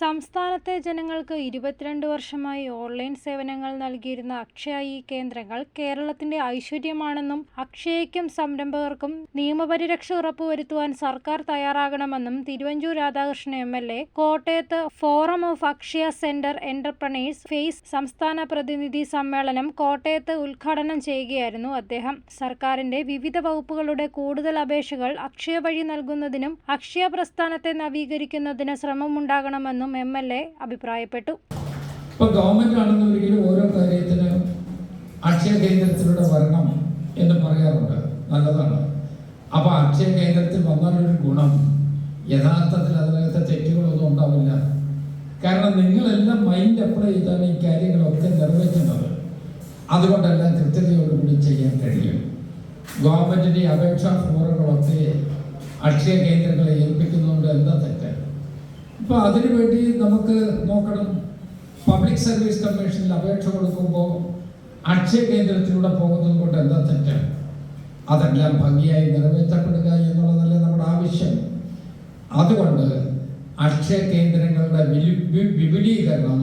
സംസ്ഥാനത്തെ ജനങ്ങൾക്ക് ഇരുപത്തിരണ്ട് വർഷമായി ഓൺലൈൻ സേവനങ്ങൾ നൽകിയിരുന്ന അക്ഷയ ഇ കേന്ദ്രങ്ങൾ കേരളത്തിന്റെ ഐശ്വര്യമാണെന്നും അക്ഷയയ്ക്കും സംരംഭകർക്കും നിയമപരിരക്ഷ ഉറപ്പുവരുത്തുവാൻ സർക്കാർ തയ്യാറാകണമെന്നും Thiruvanchoor Radhakrishnan M L A കോട്ടയത്ത് forum of Akshaya centre entrepreneurs FACE സംസ്ഥാന പ്രതിനിധി സമ്മേളനം കോട്ടയത്ത് ഉദ്ഘാടനം ചെയ്യുകയായിരുന്നു അദ്ദേഹം. സർക്കാരിന്റെ വിവിധ വകുപ്പുകളുടെ കൂടുതൽ അപേക്ഷകൾ അക്ഷയ വഴി നൽകുന്നതിനും അക്ഷയ പ്രസ്ഥാനത്തെ നവീകരിക്കുന്നതിന് ശ്രമമുണ്ടാകണമെന്നും എം എൽ എ അഭിപ്രായപ്പെട്ടു. ഇപ്പൊ ഗവൺമെന്റ് ഓരോ കാര്യത്തിനും അക്ഷയ വരണം എന്ന് പറയാറുണ്ട്. നല്ലതാണ്. അപ്പൊ അക്ഷയ കേന്ദ്രത്തിൽ വന്നാലൊരു ഗുണം. യഥാർത്ഥത്തിൽ അതിനകത്തെ തെറ്റുകളൊന്നും ഉണ്ടാവില്ല. കാരണം നിങ്ങളെല്ലാം മൈൻഡ് അപ്ലൈ ചെയ്താണ് ഈ കാര്യങ്ങളൊക്കെ നിർവഹിക്കുന്നത്. അതുകൊണ്ടെല്ലാം കൃത്യതയോടുകൂടി ചെയ്യാൻ കഴിയും. ഗവൺമെന്റിന്റെ അപേക്ഷാ ഫോറങ്ങളൊക്കെ അക്ഷയ കേന്ദ്രങ്ങളെ ഏൽപ്പിക്കുന്നതുകൊണ്ട് എന്താ തെറ്റ്? ഇപ്പൊ അതിനുവേണ്ടി നമുക്ക് നോക്കണം. പബ്ലിക് സർവീസ് കമ്മീഷനിൽ അപേക്ഷ കൊടുക്കുമ്പോൾ അക്ഷയ കേന്ദ്രത്തിലൂടെ പോകുന്നത് കൊണ്ട് എന്താ തെറ്റ്? അതെല്ലാം ഭംഗിയായി നിറവേറ്റപ്പെടുക എന്നുള്ളതല്ലേ നമ്മുടെ ആവശ്യം. അതുകൊണ്ട് അക്ഷയ കേന്ദ്രങ്ങളുടെ വിപുലീകരണം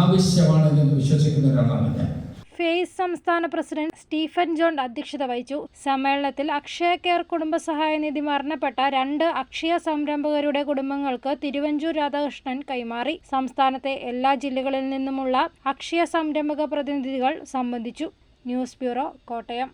ആവശ്യമാണ് എന്ന് വിശ്വസിക്കുന്ന ഒരാളാണ് ഞാൻ. ഫേസ് സംസ്ഥാന പ്രസിഡന്റ് സ്റ്റീഫൻ ജോൺ അധ്യക്ഷത വഹിച്ചു. സമ്മേളനത്തിൽ അക്ഷയ കെയർ കുടുംബസഹായ നിധി മരണപ്പെട്ട രണ്ട് അക്ഷയ സംരംഭകരുടെ കുടുംബങ്ങൾക്ക് തിരുവഞ്ചൂർ രാധാകൃഷ്ണൻ കൈമാറി. സംസ്ഥാനത്തെ എല്ലാ ജില്ലകളിൽ നിന്നുമുള്ള അക്ഷയ സംരംഭക പ്രതിനിധികൾ സംബന്ധിച്ചു. News bureau Kottayam.